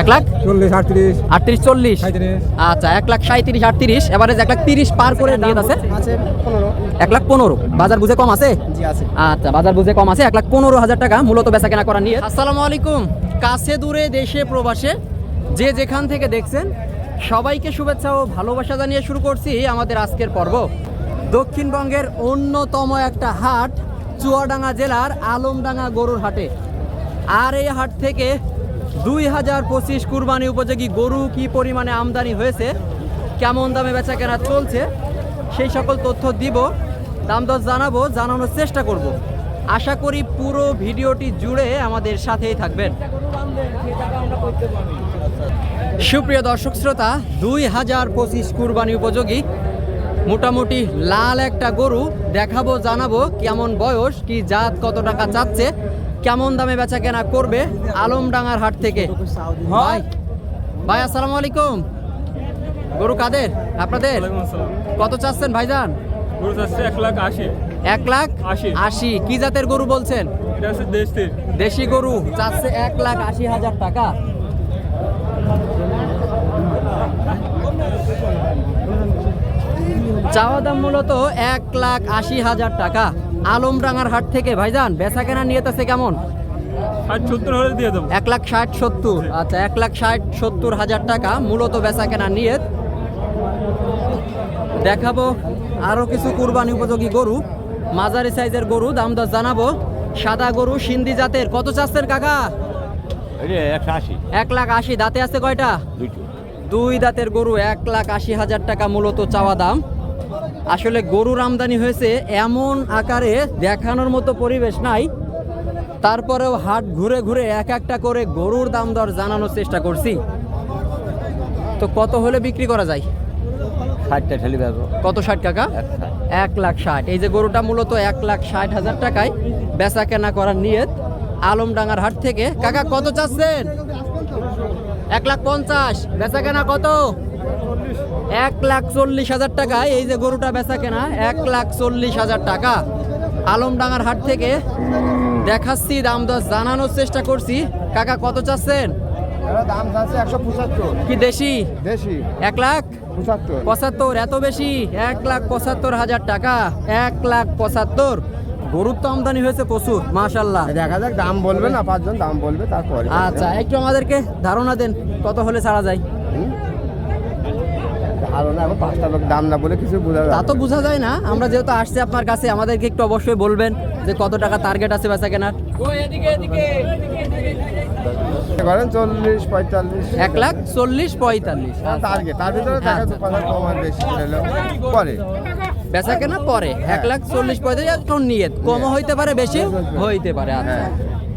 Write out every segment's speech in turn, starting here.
এক লাখ? চল্লিশ আটত্রিশ। আটত্রিশ চল্লিশ? আচ্ছা এক লাখ সাঁত্রিশ আটত্রিশ। এভারেজ এক লাখ তিরিশ পার করে নিয়ে আছে আছে এক লাখ পনেরো। বাজার বুঝে কম আছে। আচ্ছা বাজার বুঝে কম আছে। এক লাখ পনেরো হাজার টাকা মূলত বেচা কেনা করা নিয়ে। আসসালামু আলাইকুম। কাছে দূরে দেশে প্রবাসে যে যেখান থেকে দেখছেন সবাইকে শুভেচ্ছা ও ভালোবাসা জানিয়ে শুরু করছি আমাদের আজকের পর্ব। দক্ষিণবঙ্গের অন্যতম একটা হাট চুয়াডাঙ্গা জেলার আলমডাঙ্গা গরুর হাটে। আর এই হাট থেকে দুই হাজার পঁচিশ কুরবানি উপযোগী গরু কি পরিমাণে আমদানি হয়েছে, কেমন দামে বেচা কেনা চলছে, সেই সকল তথ্য দিব, দাম দর জানাব, জানানোর চেষ্টা করব। আশা করি পুরো ভিডিওটি জুড়ে আমাদের সাথেই থাকবেন। সুপ্রিয় দর্শক শ্রোতা, দুই হাজার পঁচিশ কুরবানি উপযোগী, মোটামুটি লাল একটা গরু, দেখাবো, জানাব কেমন বয়স, কি জাত, কত টাকা চাচ্ছে কেমন দামে বেচা কেনা করবে আলমডাঙ্গার হাট থেকে? ভাই ভাই আসসালামু আলাইকুম। গরু কাদের? আপনাদের? কত চাচ্ছেন ভাইজান? গরু চাচ্ছে এক লাখ আশি। এক লাখ আশি। কি জাতের গরু বলছেন? দেশি গরু চাচ্ছে এক লাখ আশি হাজার টাকা। চাওয়া দাম মূলত এক লাখ আশি হাজার টাকা। আলমডাঙ্গার হাট থেকে ভাইজান বেচা কেনা নিয়ে আছে কেমন এক লাখ ষাট সত্তর। আচ্ছা এক লাখ ষাট সত্তর হাজার টাকা মূলত বেচা কেনা নিয়ে দেখাবো আরও কিছু কুরবানি উপযোগী গরু। মাঝারি সাইজের গরু দাম দর জানাব। সাদা গরু সিন্ধি জাতের। কত চাচ্ছেন কাকা? আশি। এক লাখ আশি। দাঁতে আছে কয়টা? দুই দাঁতের গরু এক লাখ আশি হাজার টাকা মূলত চাওয়া দাম। আসলে গরুর আমদানি হয়েছে এমন আকারে দেখানোর মতো পরিবেশ নাই। তারপরেও হাট ঘুরে ঘুরে এক একটা করে গরুর দাম দর জানানোর চেষ্টা করছি। তো কত হলে বিক্রি করা যায়? ষাটটা ঠেলে বেরো কত ষাট টাকা এক লাখ ষাট। এই যে গরুটা মূলত এক লাখ ষাট হাজার টাকায় বেচা কেনা করার নিয়ত আলমডাঙ্গার হাট থেকে। কাকা কত চাচ্ছেন? এক লাখ পঞ্চাশ। বেচা কেনা কত? এক লাখ চল্লিশ হাজার টাকায় এই যে গরুটা বেচা কেনা এক লাখ চল্লিশ হাজার টাকা। আলমডাঙ্গার হাট থেকে দেখাচ্ছি দাম দর জানানোর চেষ্টা করছি। কাকা কত চাচ্ছেন? কি দেশি? দেশি। এক লাখ? পঁচাত্তর। পঁচাত্তর এত বেশি? এক লাখ পঁচাত্তর হাজার টাকা। এক লাখ পঁচাত্তর। গরুর তো আমদানি হয়েছে প্রচুর মাশাল্লাহ দেখা যাক দাম বলবে না পাঁচজন দাম বলবে তারপরে। আচ্ছা একটু আমাদেরকে ধারণা দেন কত হলে ছাড়া যায়? না এখন পাঁচটা লোক দাম না বলে কিছু বোঝা তা তো বোঝা যায় না। আমরা যেহেতু আসছি আপনার কাছে আমাদেরকে একটু অবশ্যই বলবেন যে কত টাকা টার্গেট আছে বেচা কেনার? করেন চল্লিশ পঁয়তাল্লিশ। এক লাখ চল্লিশ পঁয়তাল্লিশ। টার্গেট তার ভিতরে দেখা আচ্ছা। কম আর বেশি পরে। বেচা কেনা পরে। এক লাখ চল্লিশ পঁয়তাল্লিশ এখন নিয়ত। কম হইতে পারে বেশি হইতে পারে আচ্ছা।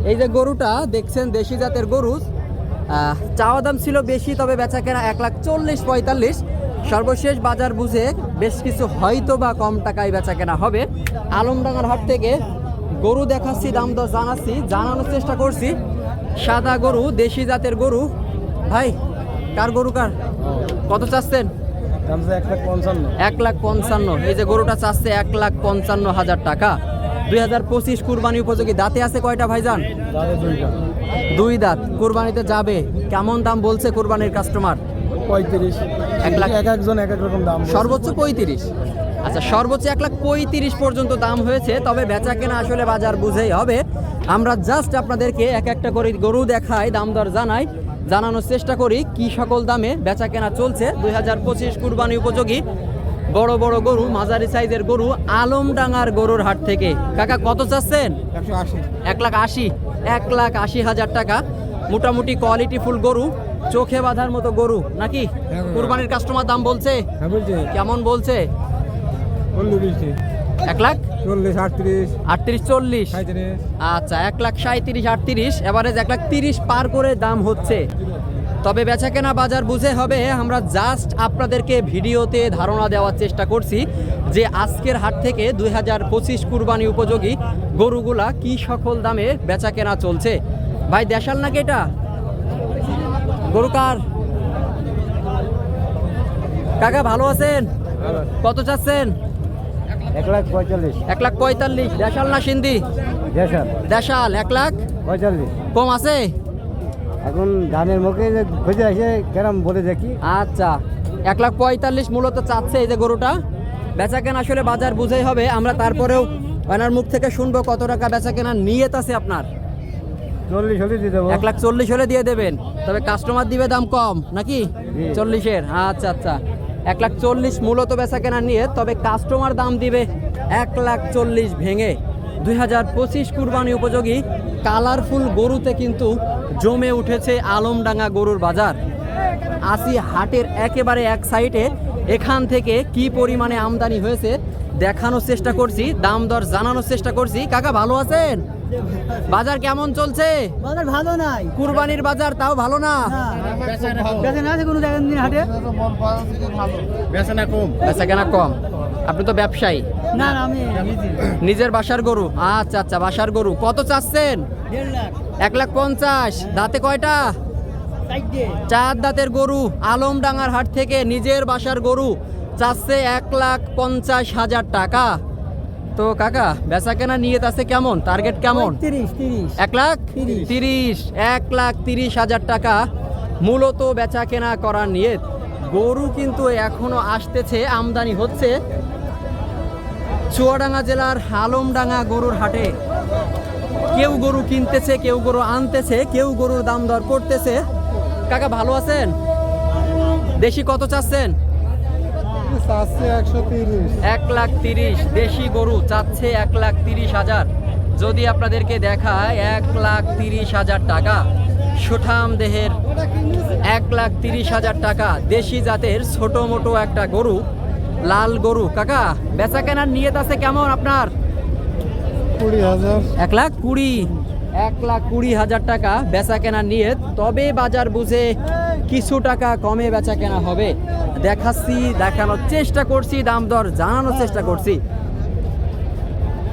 এই যে গরুটা দেখছেন দেশি জাতের গরু। চাওয়া দাম ছিল বেশি তবে বেচা কেনা এক লাখ চল্লিশ পঁয়তাল্লিশ। সর্বশেষ বাজার বুঝে বেশ কিছু হয়তো বা কম টাকায় বেচা কেনা হবে। আলমডাঙ্গার হাট থেকে গরু দেখাচ্ছি দাম দর জানাচ্ছি জানানোর চেষ্টা করছি। সাদা গরু দেশি জাতের গরু। ভাই কার গরু কার? কত চাচ্ছেন? এক লাখ পঞ্চান্ন। এই যে গরুটা চাচ্ছে এক লাখ পঞ্চান্ন হাজার টাকা। দুই হাজার পঁচিশ কুরবানি উপযোগী। দাঁতে আছে কয়টা ভাইজান? দুই দাঁত। কুরবানিতে যাবে। কেমন দাম বলছে কুরবানির কাস্টমার? পঁয়ত্রিশ। এক লাখ- এক একজন এক এক রকম দাম। সর্বোচ্চ পঁয়ত্রিশ। আচ্ছা সর্বোচ্চ এক লাখ পঁয়ত্রিশ পর্যন্ত দাম হয়েছে তবে বেচা কেনা আসলে বাজার বুঝেই হবে। আমরা জাস্ট আপনাদেরকে এক একটা করে গরু দেখাই দাম দর জানাই জানানোর চেষ্টা করি কি সকল দামে বেচা কেনা চলছে। দুই হাজার পঁচিশ কুরবানি উপযোগী বড় বড় গরু মাঝারি সাইজের গরু আলমডাঙ্গার গরুর হাট থেকে। কাকা কত চাচ্ছেন? এক লাখ আশি। এক লাখ আশি হাজার টাকা। মোটামুটি কোয়ালিটি ফুল গরু। চোখে বাঁধার মতো গরু নাকি? হ্যাঁ, কুরবানির কাস্টমার দাম বলছে? হ্যাঁ কেমন বলছে? এক লাখ? চল্লিশ আটত্রিশ। আটত্রিশ চল্লিশ? আচ্ছা এক লাখ সাঁত্রিশ আটত্রিশ। এভারেজ এক লাখ তিরিশ পার করে দাম হচ্ছে। তবে বেচা কেনা বাজার বুঝে হবে আমরা জাস্ট আপনাদেরকে ভিডিওতে ধারণা দেওয়ার চেষ্টা করছি যে আজকের হাট থেকে দুই হাজার পঁচিশ কুরবানি উপযোগী গরুগুলা কি সকল দামে বেচা কেনা চলছে। ভাই দেশাল নাকি এটা? গরু কার কাকা ভালো আছেন? কত চাচ্ছেন? এক লাখ পঁয়তাল্লিশ। এক লাখ পঁয়তাল্লিশ। দেশাল না সিন্ধি? দেড়শো দেশাল এক লাখ? পঁয়তাল্লিশ। কম আছে? এখন ধানের মুখে যে খুঁজে আসে কেরম বলে দেখি। আচ্ছা এক লাখ পঁয়তাল্লিশ মূলত চাচ্ছে এই যে গরুটা। বেচা কেনা আসলে বাজার বুঝেই হবে। আমরা তারপরেও ওনার মুখ থেকে শুনব কত টাকা বেচা কেনা নিয়ত আছে আপনার। চল্লিশ হলে দিয়ে দেবো। এক লাখ চল্লিশ হলে দিয়ে দেবেন। তবে কাস্টমার দিবে দাম কম নাকি। চল্লিশের আচ্ছা আচ্ছা। এক লাখ চল্লিশ মূলত বেচা কেনা নিয়ে তবে কাস্টমার দাম দিবে এক লাখ চল্লিশ ভেঙে। দুই হাজার পঁচিশ কুরবানি উপযোগী কালারফুল গরুতে কিন্তু জমে উঠেছে আলমডাঙ্গা গরুর বাজার। আসি হাটের একেবারে এক সাইডে এখান থেকে কি পরিমাণে আমদানি হয়েছে দেখানোর চেষ্টা করছি দাম দর জানানোর চেষ্টা করছি। কাকা ভালো আছেন? বাজার কেমন চলছে? বাজার ভালো নাই। কুরবানির বাজার তাও ভালো না? বেচা আছে কোনো জায়গায় দিন হাটে? বেচা কেনা কম। আপনি তো ব্যবসায়ী। না না আমি নিজের বাসার গরু। আচ্ছা আচ্ছা বাসার গরু। কত চাচ্ছেন? এক লাখ পঞ্চাশ। দাঁতে কয়টা? চার দাঁতের গরু। আলমডাঙ্গার হাট থেকে নিজের বাসার গরু চাচ্ছে এক লাখ পঞ্চাশ হাজার টাকা। তো কাকা বেচা কেনা নিয়ত আছে কেমন? টার্গেট কেমন? তিরিশ তিরিশ। এক লাখ? তিরিশ। তিরিশ। এক লাখ তিরিশ হাজার টাকা মূলত বেচা কেনা করার নিয়ত। গরু কিন্তু এখনও আসতেছে আমদানি হচ্ছে চুয়াডাঙ্গা জেলার আলমডাঙ্গা গরুর হাটে। কেউ গরু কিনতেছে কেউ গরু আনতেছে কেউ গরুর দাম দর করতেছে। কাকা ভালো আছেন? দেশি কত চাচ্ছেন? চাচ্ছে একশো তিরিশ। এক লাখ তিরিশ। দেশি গরু চাচ্ছে এক লাখ তিরিশ হাজার। যদি আপনাদেরকে দেখায় এক লাখ তিরিশ হাজার টাকা। সুঠাম দেহের এক লাখ তিরিশ হাজার টাকা। দেশি জাতের ছোট মোটো একটা গরু। লাল গরু। কাকা বেচা কেনার নিয়ত আছে কেমন আপনার? কুড়ি হাজার। এক লাখ কুড়ি। এক লাখ কুড়ি হাজার টাকা বেচা কেনা নিয়ে তবে বাজার বুঝে কিছু টাকা কমে বেচা কেনা হবে। দেখাচ্ছি দেখানোর চেষ্টা করছি দাম দর জানানোর চেষ্টা করছি।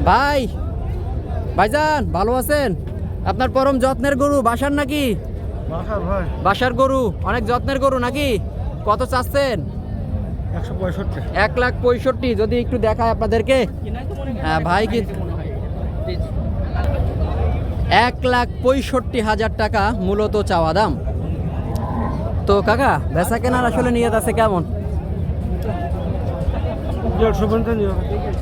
ভাই ভাইজান ভালো আছেন? আপনার পরম যত্নের গরু বাসার নাকি? বাসার গরু অনেক যত্নের গরু নাকি? কত চাচ্ছেন? এক লাখ পঁয়ষট্টি যদি একটু দেখায় আপনাদেরকে। হ্যাঁ ভাই কি এক লাখ পঁয়ষট্টি হাজার টাকা মূলত চাওয়া দাম। তো কাকা বেচা কেনার আসলে নিয়ত আছে কেমন?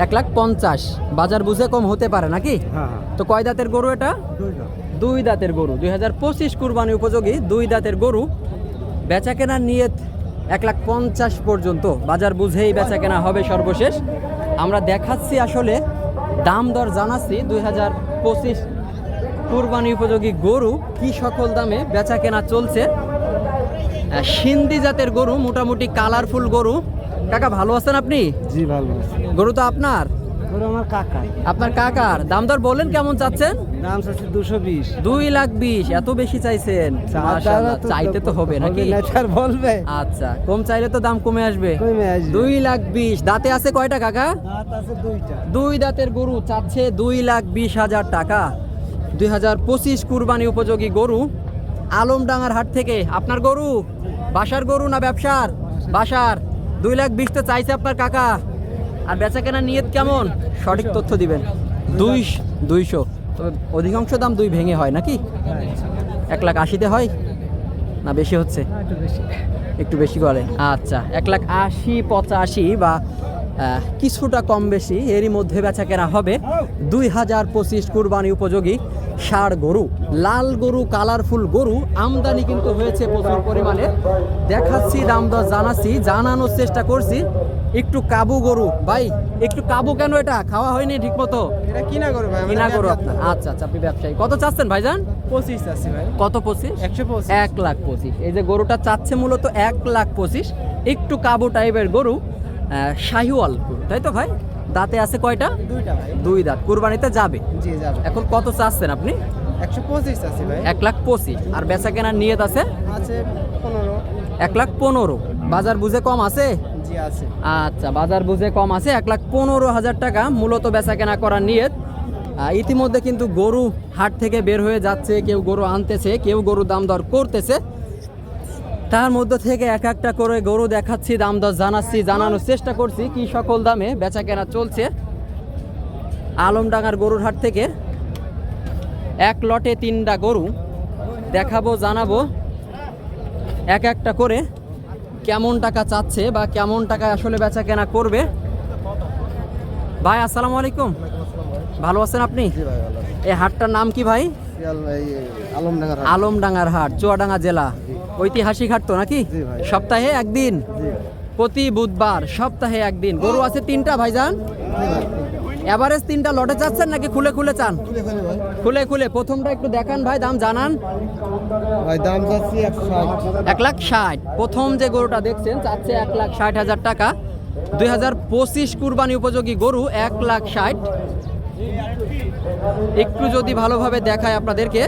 এক লাখ পঞ্চাশ। বাজার বুঝে কম হতে পারে নাকি? হ্যাঁ হ্যাঁ। তো কয় দাঁতের গরু এটা? দুই দাঁতের গরু। দুই হাজার পঁচিশ কুরবানি উপযোগী দুই দাঁতের গরু। বেচা কেনার নিয়ত এক লাখ পঞ্চাশ পর্যন্ত। বাজার বুঝেই বেচা কেনা হবে সর্বশেষ। আমরা দেখাচ্ছি আসলে দাম দর জানাচ্ছি দুই হাজার পঁচিশ কুরবানি উপযোগী গরু কি সকল দামে বেচা কেনা চলছে। সিন্ধি জাতের গরু মোটামুটি কালারফুল গরু। কাকা ভালো আছেন আপনি? জি ভালো গরু তো আপনার? ওরা আমার কাকা। আপনার কাকার? দাম দর বলেন কেমন চাচ্ছেন? দাম চাচ্ছে দুশো বিশ। দুই লাখ বিশ এত বেশি চাইছেন? চাইতে তো হবে নাকি? বলবে। আচ্ছা কম চাইলে তো দাম কমে আসবে। দুই লাখ বিশ দাঁতে আছে কয়টা কাকা? দুই দাঁতের গরু চাচ্ছে দুই লাখ বিশ হাজার টাকা। দুই হাজার পঁচিশ কুরবানি উপযোগী গরু। আলমডাঙ্গার হাট থেকে আপনার গরু? বাসার গরু না ব্যবসার? বাসার। দুই লাখ বিশ তো চাইছে আপনার কাকা। আর বেচা কেনা নিয়ত কেমন? সঠিক তথ্য দিবেন। দুই দুইশো তবে অধিকাংশ দাম দুই ভেঙে হয় নাকি? এক লাখ আশিতে হয়? না, বেশি হচ্ছে? একটু বেশি করে আচ্ছা এক লাখ আশি, পঁচাশি বা কিছুটা কম বেশি। এরই মধ্যে বেচা কেনা হবে। দুই হাজার পঁচিশ কুরবানি উপযোগী। ষাড় গরু লাল গরু কালারফুল গরু আমদানি কিন্তু হয়েছে প্রচুর পরিমাণে। দেখাচ্ছি দাম দর জানাচ্ছি জানানোর চেষ্টা করছি। একটু কাবু গরু ভাই একটু কাবু কেন এটা? খাওয়া হয়নি ঠিক মতো এটা কিনা করবে ভাই কিনা গরু আপনার। আচ্ছা আচ্ছা আপনি ব্যবসায়ী। কত চাচ্ছেন ভাইজান? পঁচিশ আছে ভাই। কত পঁচিশ? একশো পঁচিশ। এক লাখ পঁচিশ। এই যে গরুটা চাচ্ছে মূলত এক লাখ পঁচিশ। একটু কাবু টাইপের গরু শাহিওয়াল গরু, তাই তো ভাই? দাঁতে আছে কয়টা? দুইটা ভাই। দুই দাঁত। কুরবানিতে যাবে? জি যাবে। এখন কত চাচ্ছেন আপনি? একশো পঁচিশ আছে ভাই। এক লাখ পঁচিশ। আর বেচা কেনার নিয়ত আছে? আছে পনেরো। এক লাখ পনেরো। বাজার বুঝে কম আছে? আচ্ছা বাজার বুঝে কম আছে। এক লাখ পনেরো হাজার টাকা মূলত বেচা কেনা করার নিয়ত। ইতিমধ্যে কিন্তু গরু হাট থেকে বের হয়ে যাচ্ছে। কেউ গরু আনতেছে কেউ গরু দাম দর করতেছে। তার মধ্যে থেকে এক একটা করে গরু দেখাচ্ছি দাম দর জানাচ্ছি জানানোর চেষ্টা করছি কি সকল দামে বেচা কেনা চলছে। আলমডাঙ্গার গরুর হাট থেকে এক লটে তিনটা গরু দেখাবো জানাব। এক একটা করে কেমন টাকা চাচ্ছে বা কেমন টাকা আসলে বেচা কেনা করবে। ভাই আসসালামু আলাইকুম। ভালো আছেন আপনি? এই হাটটার নাম কি ভাই? আলমডাঙ্গার আলমডাঙ্গার হাট চুয়াডাঙ্গা জেলা। ঐতিহাসিক হাট তো নাকি? সপ্তাহে একদিন? প্রতি বুধবার সপ্তাহে একদিন। গরু আছে তিনটা ভাইজান? এভারেজ তিনটা লটে চাচ্ছেন নাকি খুলে খুলে চান? খুলে খুলে প্রথমটা একটু দেখান ভাই দাম জানান। ভাই দাম চাচ্ছি এক লাখ ষাট। প্রথম যে গরুটা দেখছেন চাচ্ছে এক লাখ ষাট হাজার টাকা। দুই হাজার পঁচিশ কুরবানি উপযোগী গরু এক লাখ ষাট। একটু যদি ভালোভাবে দেখায় আপনাদেরকে।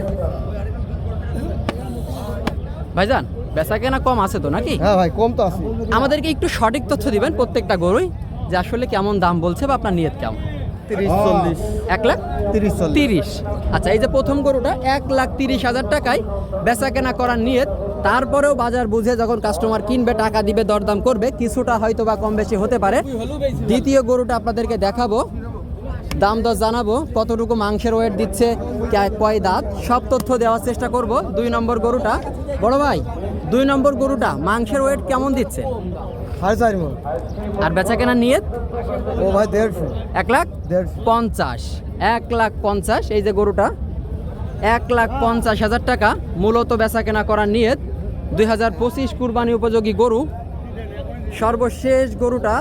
ভাইজান বেচা কেনা কম আছে তো নাকি? হ্যাঁ ভাই কম তো আছে। আমাদেরকে একটু সঠিক তথ্য দিবেন প্রত্যেকটা গরুই যে আসলে কেমন দাম বলছে বা আপনার নিয়ত কেমন? তিরিশ চল্লিশ। এক লাখ? তিরিশ তিরিশ। আচ্ছা এই যে প্রথম গরুটা এক লাখ তিরিশ হাজার টাকায় বেচা কেনা করার নিয়ত। তারপরেও বাজার বুঝে যখন কাস্টমার কিনবে টাকা দিবে দরদাম করবে কিছুটা হয়তো বা কম বেশি হতে পারে। দ্বিতীয় গরুটা আপনাদেরকে দেখাবো। দাম দর জানাব কতটুকু মাংসের ওয়েট দিচ্ছে কয় দাঁত সব তথ্য দেওয়ার চেষ্টা করব। দুই নম্বর গরুটা বড় ভাই দুই নম্বর গরুটা মাংসের ওয়েট কেমন দিচ্ছে? আর বেচা কেনার নিয়ত? ও ভাই দেড়শো এক লাখ পঞ্চাশ। এক লাখ পঞ্চাশ এই যে গরুটা। এক লাখ পঞ্চাশ হাজার টাকা মূলত বেচা কেনা করার নিয়ত। দুই হাজার পঁচিশ কুরবানি উপযোগী গরু। সর্বশেষ গরুটা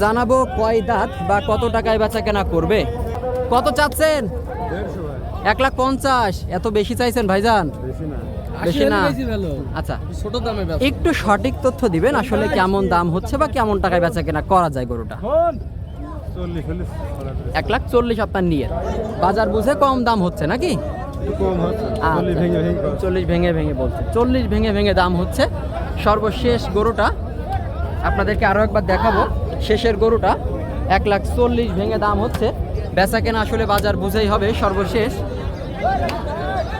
জানাব কয় দাঁত বা কত টাকায় বেচা কেনা করবে? কত চাচ্ছেন? এক লাখ পঞ্চাশ। এত বেশি চাইছেন ভাইজান? বেশি না। আচ্ছা। ছোট দামে একটু সঠিক তথ্য দিবেন আসলে কেমন দাম হচ্ছে বা কেমন টাকায় বেচা কেনা করা যায় গরুটা? এক লাখ চল্লিশ আপনার নিয়ে। বাজার বুঝে কম দাম হচ্ছে নাকি? কম হচ্ছে। আচ্ছা, চল্লিশ ভেঙে ভেঙে বলছে। চল্লিশ ভেঙে ভেঙে দাম হচ্ছে। সর্বশেষ গরুটা আপনাদেরকে আরও একবার দেখাবো। শেষের গরুটা এক লাখ চল্লিশ ভেঙে দাম হচ্ছে। বেচা কেনা আসলে বাজার বুঝেই হবে, সর্বশেষ।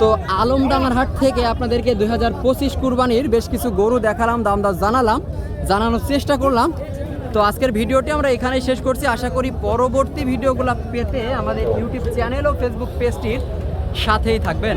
তো আলমডাঙ্গার হাট থেকে আপনাদেরকে দুই হাজার পঁচিশ কুরবানির বেশ কিছু গরু দেখালাম দাম দাম জানালাম, জানানোর চেষ্টা করলাম। তো আজকের ভিডিওটি আমরা এখানেই শেষ করছি। আশা করি পরবর্তী ভিডিওগুলো পেতে আমাদের ইউটিউব চ্যানেল ও ফেসবুক পেজটির সাথেই থাকবেন।